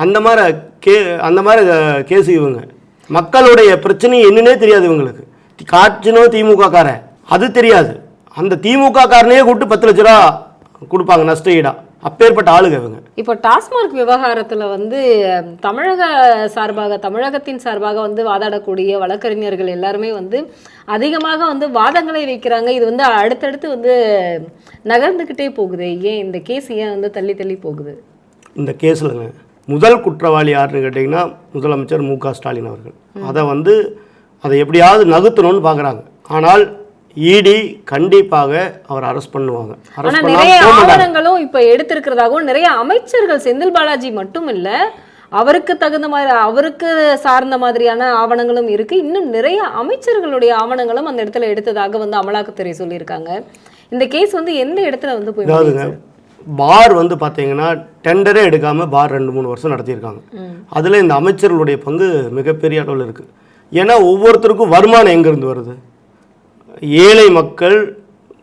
அந்த மாதிரி கே அந்த மாதிரி கேஸு இவங்க. மக்களுடைய பிரச்சனை என்னன்னே தெரியாது இவங்களுக்கு. காய்ச்சினோ திமுக காரன் அது தெரியாது. அந்த திமுக காரனையே கூப்பிட்டு பத்து லட்ச ரூபா கொடுப்பாங்க நஷ்ட ஈடா. அப்பேற்பட்ட ஆளுங்க இவங்க. இப்போ டாஸ்மாக் விவகாரத்துல வந்து தமிழக சார்பாக தமிழகத்தின் சார்பாக வந்து வாதாடக்கூடிய வழக்கறிஞர்கள் எல்லாருமே வந்து அதிகமாக வந்து வாதங்களை வைக்கிறாங்க. இது வந்து அடுத்தடுத்து வந்து நகர்ந்துக்கிட்டே போகுது. ஏன் இந்த கேஸ் ஏன் வந்து தள்ளி தள்ளி போகுது? இந்த கேஸில்ங்க முதல் குற்றவாளி யாருன்னு கேட்டிங்கன்னா முதலமைச்சர் மு க ஸ்டாலின் அவர்கள். அதை வந்து அதை எப்படியாவது நகுத்தணும்னு பார்க்குறாங்க. ஆனால் இடி கண்டிப்பாக அவர் அரெஸ்ட் பண்ணுவாங்க. நிறைய ஆவணங்களும் இப்ப எடுத்திருக்கிறதாகவும் நிறைய அமைச்சர்கள் செந்தில் பாலாஜி மட்டும் இல்ல அவருக்கு தகுந்த மாதிரி அவருக்கு சார்ந்த மாதிரியான ஆவணங்களும் இருக்கு. இன்னும் நிறைய அமைச்சர்களுடைய ஆவணங்களும் அந்த இடத்துல எடுத்ததாக வந்து அமலாக்கத்துறை சொல்லியிருக்காங்க. இந்த கேஸ் வந்து எந்த இடத்துல வந்து போய் பார் வந்து பார்த்தீங்கன்னா டெண்டரே எடுக்காமல் பார் ரெண்டு மூணு வருஷம் நடத்தியிருக்காங்க. அதில் இந்த அமைச்சர்களுடைய பங்கு மிகப்பெரிய அளவில் இருக்குது ஏன்னா ஒவ்வொருத்தருக்கும் வருமானம் எங்கேருந்து வருது? ஏழை மக்கள்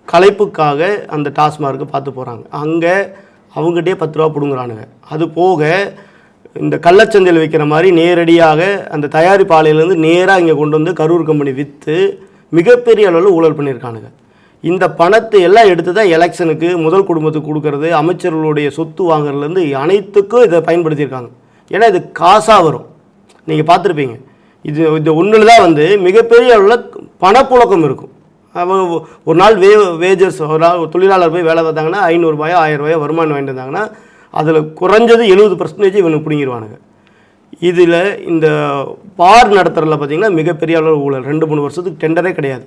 களைப்புக்காக அந்த டாஸ்மார்க்கு பார்த்து போகிறாங்க அங்கே அவங்ககிட்டயே பத்து ரூபா பிடுங்குறானுங்க. அது போக இந்த கள்ளச்சந்தையில் விற்கிற மாதிரி நேரடியாக அந்த தயாரிப்பு ஆலையிலேருந்து நேராக இங்கே கொண்டு வந்து கரூர் கம்பெனி விற்று மிகப்பெரிய அளவில் ஊழல் பண்ணியிருக்கானுங்க. இந்த பணத்தை எல்லாம் எடுத்து தான் எலெக்ஷனுக்கு முதல் குடும்பத்துக்கு கொடுக்கறது அமைச்சர்களுடைய சொத்து வாங்குறதுலேருந்து அனைத்துக்கும் இதை பயன்படுத்தியிருக்காங்க. ஏன்னா இது காசாக வரும். நீங்கள் பார்த்துருப்பீங்க. இது இந்த ஒன்றில் தான் வந்து மிகப்பெரிய அளவில் பணப்புழக்கம் இருக்கும். அவங்க ஒரு நாள் வே வேஜர்ஸ் ஒரு நாள் ஒரு தொழிலாளர் போய் வேலை பார்த்தாங்கன்னா ஐநூறுரூபாயோ ஆயிரரூபாயோ வருமானம் வாங்கிட்டு அதில் குறைஞ்சது எழுபது பர்சன்டேஜ் இவனுக்கு பிடிங்கிடுவானுங்க இதில் இந்த பார் நடத்துறதுல பார்த்தீங்கன்னா மிகப்பெரிய அளவு ஊழல். ரெண்டு மூணு வருஷத்துக்கு டெண்டரே கிடையாது.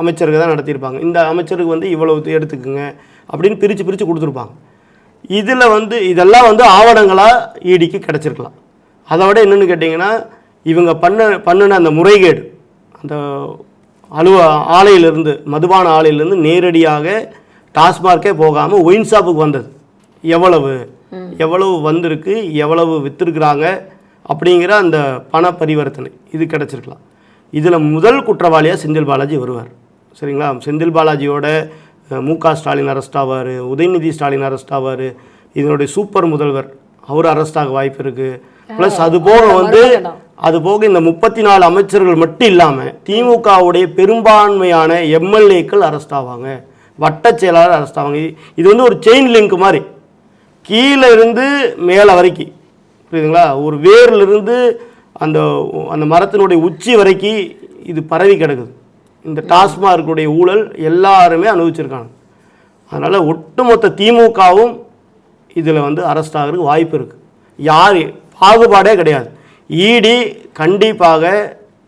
அமைச்சருக்கு தான் நடத்தியிருப்பாங்க. இந்த அமைச்சருக்கு வந்து இவ்வளவு எடுத்துக்குங்க அப்படின்னு பிரித்து பிரித்து கொடுத்துருப்பாங்க. இதில் வந்து இதெல்லாம் வந்து ஆவணங்களாக ஈடிக்கு கிடச்சிருக்கலாம். அதை விட என்னென்னு கேட்டிங்கன்னா இவங்க பண்ண பண்ணின அந்த முறைகேடு அந்த அலுவ ஆலையிலிருந்து மதுபான ஆலையிலிருந்து நேரடியாக டாஸ்மார்க்கே போகாமல் ஒயின் ஷாப்புக்கு வந்தது. எவ்வளவு எவ்வளவு வந்திருக்கு எவ்வளவு விற்றுருக்குறாங்க அப்படிங்கிற அந்த பண பரிவர்த்தனை இது கிடச்சிருக்கலாம். இதில் முதல் குற்றவாளியாக செந்தில் பாலாஜி வருவார். சரிங்களா? செந்தில் பாலாஜியோட மு க ஸ்டாலின் அரெஸ்ட் ஆவார் உதயநிதி ஸ்டாலின் அரெஸ்ட் ஆவார் இதனுடைய சூப்பர் முதல்வர். அவர் அரெஸ்ட் ஆக வாய்ப்பு இருக்குது ப்ளஸ் அது போக வந்து. அது போக இந்த முப்பத்தி நாலு அமைச்சர்கள் மட்டும் இல்லாமல் திமுகவுடைய பெரும்பான்மையான எம்எல்ஏக்கள் அரெஸ்ட் ஆவாங்க. வட்டச் செயலாளர் அரெஸ்ட் ஆவாங்க. இது- வந்து ஒரு செயின் லிங்க் மாதிரி. கீழே இருந்து மேலே வரைக்கும் புரியுதுங்களா? ஒரு வேர்ல இருந்து அந்த அந்த மரத்தினுடைய உச்சி வரைக்கும் இது பரவி கிடக்குது. இந்த டாஸ்மார்க்குடைய ஊழல் எல்லாருமே அனுபவிச்சிருக்காங்க. அதனால் ஒட்டுமொத்த திமுகவும் இதில் வந்து அரெஸ்ட் ஆகிறதுக்கு வாய்ப்பு இருக்குது யார் பாகுபாடே கிடையாது. இடி கண்டிப்பாக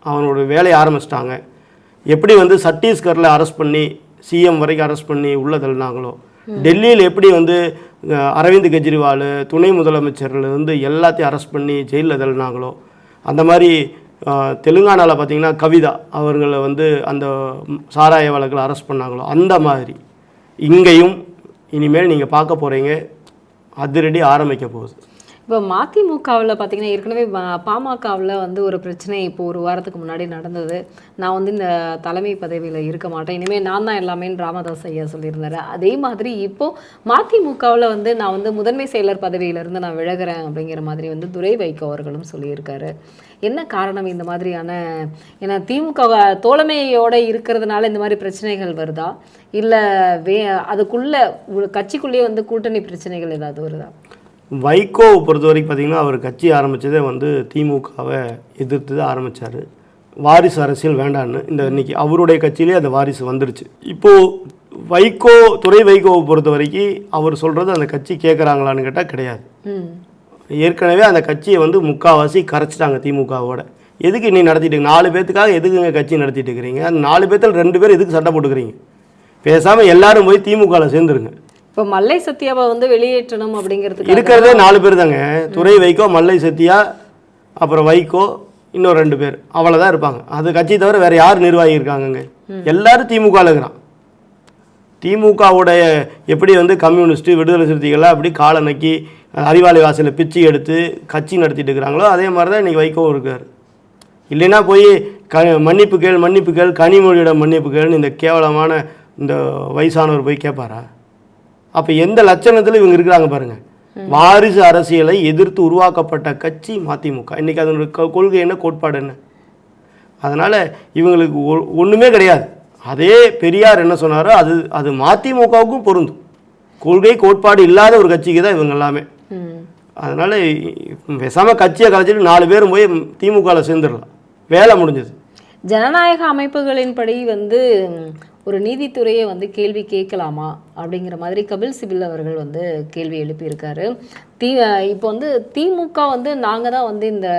அவனோட வேலையை ஆரம்பிச்சிட்டாங்க. எப்படி வந்து சத்தீஸ்கரில் அரெஸ்ட் பண்ணி சிஎம் வரைக்கும் அரெஸ்ட் பண்ணி உள்ள தள்ளினாங்களோ டெல்லியில் எப்படி வந்து அரவிந்த் கெஜ்ரிவால் துணை முதலமைச்சர்ல இருந்து எல்லாத்தையும் அரெஸ்ட் பண்ணி ஜெயிலில் தள்ளினாங்களோ அந்த மாதிரி தெலுங்கானாவில் பார்த்தீங்கன்னா கவிதா அவர்களை வந்து அந்த சாராய வழக்கில் அரெஸ்ட் பண்ணாங்களோ அந்த மாதிரி. இங்கேயும் இனிமேல் நீங்கள் பார்க்க போகிறீங்க அதிரடி ஆரம்பிக்க போகுது. இப்போ மதிமுகவில் பார்த்தீங்கன்னா ஏற்கனவே பாமகவில் வந்து ஒரு பிரச்சனை இப்போ ஒரு வாரத்துக்கு முன்னாடி நடந்தது. நான் வந்து இந்த தலைமை பதவியில் இருக்க மாட்டேன். இனிமேல் நான் தான் எல்லாமேன்னு ராமதாஸ் ஐயா சொல்லியிருந்தாரு. அதே மாதிரி இப்போது மதிமுகவில் வந்து நான் வந்து முதன்மை செயலர் பதவியிலேருந்து நான் விலகிறேன் அப்படிங்கிற மாதிரி வந்து துரை வைகோ அவர்களும் சொல்லியிருக்காரு. என்ன காரணம் இந்த மாதிரியான ஏன்னா திமுக தோழமையோடு இருக்கிறதுனால இந்த மாதிரி பிரச்சனைகள் வருதா? இல்லை வே அதுக்குள்ளே கட்சிக்குள்ளேயே வந்து கூட்டணி பிரச்சனைகள் ஏதாவது வருதா? வைகோவை பொறுத்த வரைக்கும் பார்த்தீங்கன்னா அவர் கட்சி ஆரம்பித்ததே வந்து திமுகவை எதிர்த்து தான் ஆரம்பித்தார் வாரிசு அரசியல் வேண்டான்னு. இந்த இன்னைக்கு அவருடைய கட்சியிலே அந்த வாரிசு வந்துருச்சு. இப்போது வைகோ துறை வைகோவை பொறுத்த வரைக்கும் அவர் சொல்கிறது அந்த கட்சி கேட்குறாங்களான்னு கேட்டால் கிடையாது. ஏற்கனவே அந்த கட்சியை வந்து முக்காவாசி கரைச்சிட்டாங்க திமுகவோட. எதுக்கு நீ நடத்திட்டு? நாலு பேத்துக்காக எதுக்குங்க கட்சி நடத்திட்டு இருக்கிறீங்க? அந்த நாலு பேர்த்தில் ரெண்டு பேர் எதுக்கு சண்டை போட்டுக்கிறீங்க? பேசாமல் எல்லாரும் போய் திமுகவில் சேர்ந்துருங்க. இப்போ மல்லை சத்யாவை வந்து வெளியேற்றணும் அப்படிங்கிறதுக்கு இருக்கிறதே நாலு பேர் தாங்க துறை வைகோ மல்லை சத்யா அப்புறம் வைகோ இன்னும் ரெண்டு பேர். அவ்வளோதான் இருப்பாங்க. அது கட்சி தவிர வேற யார் நிர்வாகி இருக்காங்கங்க? எல்லாரும் திமுகவில் இருக்கிறான் திமுகவுடைய எப்படி வந்து கம்யூனிஸ்ட்டு விடுதலை சிறுத்தைகள்லாம் அப்படி காலை நக்கி அறிவாலி வாசலில் பிச்சு எடுத்து கட்சி நடத்திட்டு இருக்கிறாங்களோ அதே மாதிரி தான் இன்றைக்கி வைகோ இருக்கார். இல்லைன்னா போய் க மன்னிப்பு கேள் மன்னிப்பு கேள் கனிமொழியிடம் மன்னிப்பு கேள்னு இந்த கேவலமான இந்த வயசானவர் போய் கேட்பாரா? அப்போ எந்த லட்சணத்தில் இவங்க இருக்கிறாங்க பாருங்க. வாரிசு அரசியலை எதிர்த்து உருவாக்கப்பட்ட கட்சி மதிமுக. இன்னைக்கு அதனுடைய கொள்கை என்ன கோட்பாடு என்ன? அதனால் இவங்களுக்கு ஒ- ஒன்றுமே கிடையாது. அதே பெரியார் என்ன சொன்னாரோ அது அது மதிமுகவுக்கும் பொருந்தும். கொள்கை கோட்பாடு இல்லாத ஒரு கட்சிக்கு தான் இவங்க எல்லாமே. அதனால் பேசாமல் கட்சியை கலைச்சிட்டு நாலு பேரும் போய் திமுகவில் சேர்ந்துடலாம். வேலை முடிஞ்சது. ஜனநாயக அமைப்புகளின்படி வந்து ஒரு நீதித்துறையை வந்து கேள்வி கேட்கலாமா அப்படிங்கிற மாதிரி கபில் சிபில் அவர்கள் வந்து கேள்வி எழுப்பியிருக்காரு. தி இப்போ வந்து திமுக வந்து நாங்கள் தான் வந்து இந்த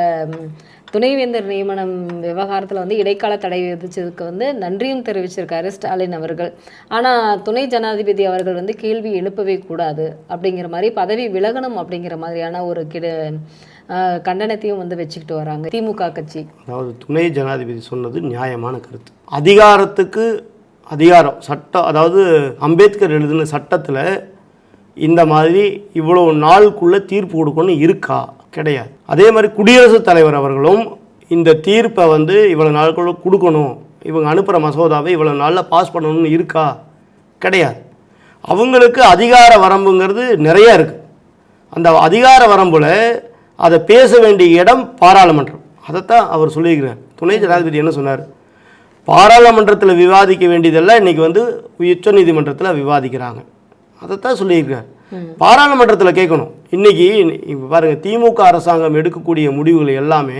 துணைவேந்தர் நியமனம் விவகாரத்தில் வந்து இடைக்கால தடை விதிச்சதுக்கு வந்து நன்றியும் தெரிவிச்சிருக்காரு ஸ்டாலின் அவர்கள். ஆனால் துணை ஜனாதிபதி அவர்கள் வந்து கேள்வி எழுப்பவே கூடாது அப்படிங்கிற மாதிரி பதவி விலகணும் அப்படிங்கிற மாதிரியான ஒரு கிட கண்டனத்தையும் வந்து வச்சுக்கிட்டு வராங்க திமுக கட்சி. அதாவது துணை ஜனாதிபதி சொன்னது நியாயமான கருத்து. அதிகாரத்துக்கு அதிகாரம் சட்டம் அதாவது அம்பேத்கர் எழுதின சட்டத்தில் இந்த மாதிரி இவ்வளோ நாளுக்குள்ளே தீர்ப்பு கொடுக்கணும் இருக்கா? கிடையாது. அதே மாதிரி குடியரசுத் தலைவர் அவர்களும் இந்த தீர்ப்பை வந்து இவ்வளோ நாளுக்குள்ளே கொடுக்கணும் இவங்க அனுப்புகிற மசோதாவை இவ்வளோ நாளில் பாஸ் பண்ணணும்னு இருக்கா? கிடையாது. அவங்களுக்கு அதிகார வரம்புங்கிறது நிறைய இருக்குது அந்த அதிகார வரம்பில் அதை பேச வேண்டிய இடம் பாராளுமன்றம். அதைத்தான் அவர் சொல்லியிருக்கிறார். துணை ஜனாதிபதி என்ன சொன்னார்? பாராளுமன்றத்தில் விவாதிக்க வேண்டியதெல்லாம் இன்னைக்கு வந்து உச்ச நீதிமன்றத்தில் விவாதிக்கிறாங்க. அதைத்தான் சொல்லியிருக்கார். பாராளுமன்றத்தில் கேட்கணும். இன்னைக்கு இப்போ பாருங்கள் திமுக அரசாங்கம் எடுக்கக்கூடிய முடிவுகள் எல்லாமே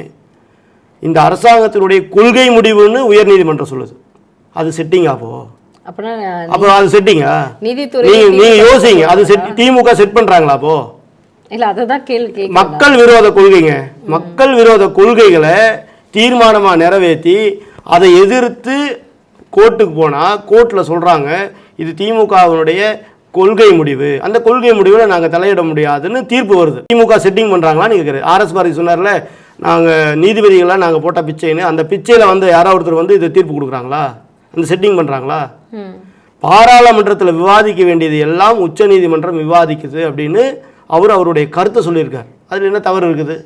இந்த அரசாங்கத்தினுடைய கொள்கை முடிவுன்னு உயர்நீதிமன்றம் சொல்லுது. அது செட்டிங் அப்போ? அப்போ அது செட்டிங்கா நீதித்துறை நீங்க யோசிங்க. அது செட் திமுக செட் பண்றாங்களா அப்போ? மக்கள் விரோத கொள்கைங்க. மக்கள் விரோத கொள்கைகளை தீர்மானமா நிறைவேற்றி அதை எதிர்த்து கோர்ட்டுக்கு போனா கோர்ட்ல சொல்றாங்க இது திமுகவினுடைய கொள்கை முடிவு. அந்த கொள்கை முடிவில் நாங்கள் தலையிட முடியாதுன்னு தீர்ப்பு வருது. திமுக செட்டிங் பண்ணுறாங்களான்னு கேட்குறது ஆர்எஸ் பாரதி சொன்னார்ல நாங்கள் நீதிபதிகளாக நாங்கள் போட்ட பிச்சைன்னு அந்த பிச்சையில் வந்து யாரோ ஒருத்தர் வந்து இதை தீர்ப்பு கொடுக்குறாங்களா? அந்த செட்டிங் பண்ணுறாங்களா. பாராளுமன்றத்தில் விவாதிக்க வேண்டியது எல்லாம் உச்சநீதிமன்றம் விவாதிக்குது அப்படின்னு அவர் அவருடைய கருத்தை சொல்லியிருக்கார். அதில் என்ன தவறு இருக்குது?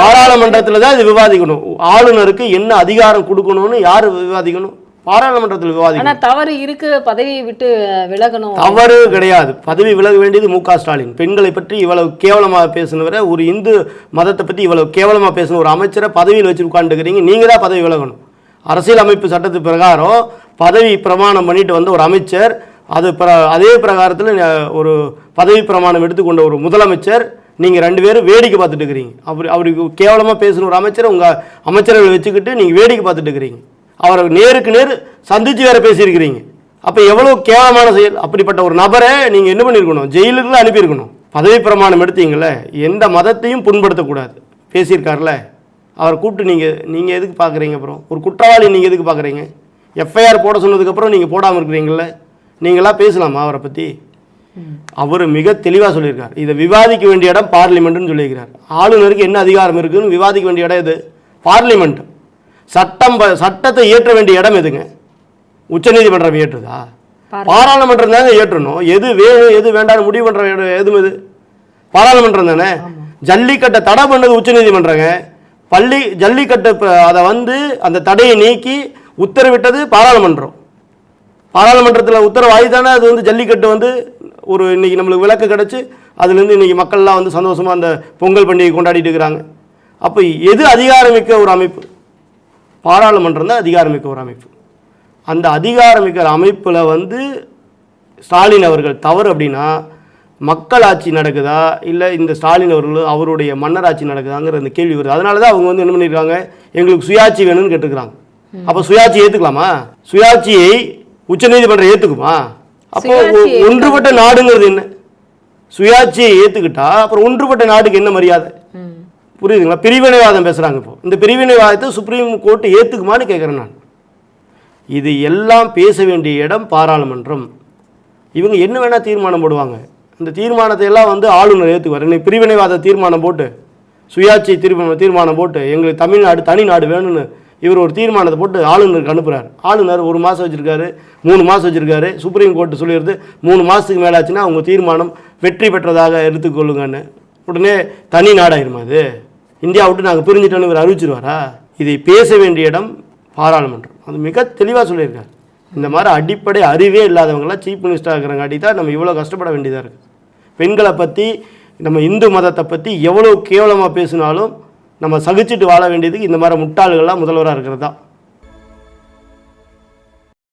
பாராளுமன்றத்தில் தான் இது விவாதிக்கணும். ஆளுநருக்கு என்ன அதிகாரம் கொடுக்கணும்னு யார் விவாதிக்கணும்? பாராளுமன்றத்தில் விவாதிக்கணும். தவறு இருக்கு பதவியை விட்டு விலகணும். தவறு கிடையாது. பதவி விலக வேண்டியது மு ஸ்டாலின். பெண்களை பற்றி இவ்வளவு கேவலமாக பேசினவரை ஒரு இந்து மதத்தை பற்றி இவ்வளவு கேவலமாக பேசின ஒரு அமைச்சரை பதவியில் வச்சு உட்காந்துக்கிறீங்க நீங்கள் தான் பதவி விலகணும். அரசியல் அமைப்பு சட்டத்து பிரகாரம் பதவி பிரமாணம் பண்ணிட்டு வந்த ஒரு அமைச்சர் அது அதே பிரகாரத்தில் ஒரு பதவி பிரமாணம் எடுத்துக்கொண்ட ஒரு முதலமைச்சர் நீங்கள் ரெண்டு பேரும் வேடிக்கை பார்த்துட்டு இருக்கிறீங்க. அப்படி அவருக்கு கேவலமாக பேசணும் ஒரு அமைச்சரை உங்கள் அமைச்சர்களை வச்சுக்கிட்டு நீங்கள் வேடிக்கை பார்த்துட்டு இருக்கிறீங்க. அவரை நேருக்கு நேர் சந்திச்சு வேறு பேசியிருக்கிறீங்க. அப்போ எவ்வளோ கேவலமான செயல் அப்படிப்பட்ட ஒரு நபரை நீங்கள் என்ன பண்ணியிருக்கணும்? ஜெயிலுக்குள்ள அனுப்பியிருக்கணும். பதவி பிரமாணம் எடுத்தீங்களே எந்த மதத்தையும் புண்படுத்தக்கூடாது. பேசியிருக்கார்ல அவரை கூப்பிட்டு நீங்கள் நீங்கள் எதுக்கு பார்க்குறீங்க அப்புறம்? ஒரு குற்றவாளி நீங்கள் எதுக்கு பார்க்குறீங்க? எஃப்ஐஆர் போட சொன்னதுக்கப்புறம் நீங்கள் போடாமல் இருக்கிறீங்கள நீங்களாம் பேசலாமா அவரை பற்றி அவர் மிக தெளிவாக சொல்லியிருக்கார். இதை விவாதிக்க வேண்டிய இடம் பார்லிமெண்ட்னு சொல்லியிருக்கிறார். ஆளுநருக்கு என்ன அதிகாரம் இருக்குன்னு விவாதிக்க வேண்டிய இடம் எது? பார்லிமெண்ட். சட்டம் சட்டத்தை இயற்ற வேண்டிய இடம் எதுங்க? உச்சநீதிமன்றம் இயற்றுதா? பாரு. பாராளுமன்றம் தாங்க இயற்றணும். எது வேணும் எது வேண்டாம்னு முடிவு பண்ற இடம் எதுவும் எது? பாராளுமன்றம் தானே? ஜல்லிக்கட்டை தடை பண்ணது உச்சநீதிமன்றங்க பள்ளி ஜல்லிக்கட்டு அதை வந்து அந்த தடையை நீக்கி உத்தரவிட்டது பாராளுமன்றம். பாராளுமன்றத்தில் உத்தரவாயி தானே அது வந்து ஜல்லிக்கட்டு வந்து ஒரு இன்னைக்கு நம்மளுக்கு விளக்கு கிடச்சி அதுலேருந்து இன்னைக்கு மக்கள்லாம் வந்து சந்தோஷமாக அந்த பொங்கல் பண்டிகை கொண்டாடிட்டு இருக்கிறாங்க. அப்போ எது அதிகாரமிக்க ஒரு அமைப்பு? பாராளுமன்றம் தான் அதிகாரமிக்க ஒரு அமைப்பு. அந்த அதிகாரமிக்க அமைப்பில் வந்து ஸ்டாலின் அவர்கள் தவறு அப்படின்னா மக்கள் ஆட்சி நடக்குதா? இல்லை இந்த ஸ்டாலின் அவர்கள் அவருடைய மன்னர் ஆட்சி நடக்குதாங்கிற அந்த கேள்வி வருது. அதனால தான் அவங்க வந்து என்ன பண்ணியிருக்காங்க எங்களுக்கு சுயாட்சி வேணும்னு கேட்டுக்கிறாங்க அப்போ சுயாட்சி ஏற்றுக்கலாமா சுயாட்சியை உச்சநீதிமன்றம் ஏற்றுக்குமா அப்போ ஒன்றுபட்ட நாடுங்கிறது என்ன? சுயாட்சியை ஏற்றுக்கிட்டா அப்புறம் ஒன்றுபட்ட நாட்டுக்கு என்ன மரியாதை. புரியுதுங்களா? பிரிவினைவாதம் பேசுகிறாங்க இப்போ. இந்த பிரிவினைவாதத்தை சுப்ரீம் கோர்ட் ஏற்றுக்குமான்னு கேட்குறேன் நான். இது எல்லாம் பேச வேண்டிய இடம் பாராளுமன்றம். இவங்க என்ன வேணால் தீர்மானம் போடுவாங்க. இந்த தீர்மானத்தை எல்லாம் வந்து ஆளுநர் ஏற்றுக்குவார் இன்னைக்கு பிரிவினைவாத தீர்மானம் போட்டு சுயாட்சி தீர்மானம் தீர்மானம் போட்டு எங்களுக்கு தமிழ்நாடு தனி நாடு வேணும்னு இவர் ஒரு தீர்மானத்தை போட்டு ஆளுநருக்கு அனுப்புகிறார் ஆளுநர் ஒரு மாதம் வச்சுருக்காரு மூணு மாதம் வச்சுருக்காரு. சுப்ரீம் கோர்ட்டு சொல்லிடுது மூணு மாதத்துக்கு மேலே ஆச்சுன்னா அவங்க தீர்மானம் வெற்றி பெற்றதாக எடுத்துக்கொள்ளுங்கன்னு. உடனே தனி நாடாயிருமா அது? இந்தியா விட்டு நாங்கள் பிரிஞ்சிட்டோன்னு இவர் அறிவிச்சிருவாரா? இதை பேச வேண்டிய இடம் பாராளுமன்றம். அது மிக தெளிவாக சொல்லியிருக்காரு. இந்த மாதிரி அடிப்படை அறிவே இல்லாதவங்களாம் சீஃப் மினிஸ்டர் இருக்கிறங்காட்டி தான் நம்ம இவ்வளோ கஷ்டப்பட வேண்டியதாக இருக்குது பெண்களை பற்றி நம்ம இந்து மதத்தை பற்றி எவ்வளோ கேவலமாக பேசினாலும் நம்ம சகிச்சுட்டு வாழ வேண்டியதுக்கு இந்த மாதிரி முட்டாள்கள்லாம் முதல்வராக இருக்கிறது தான்.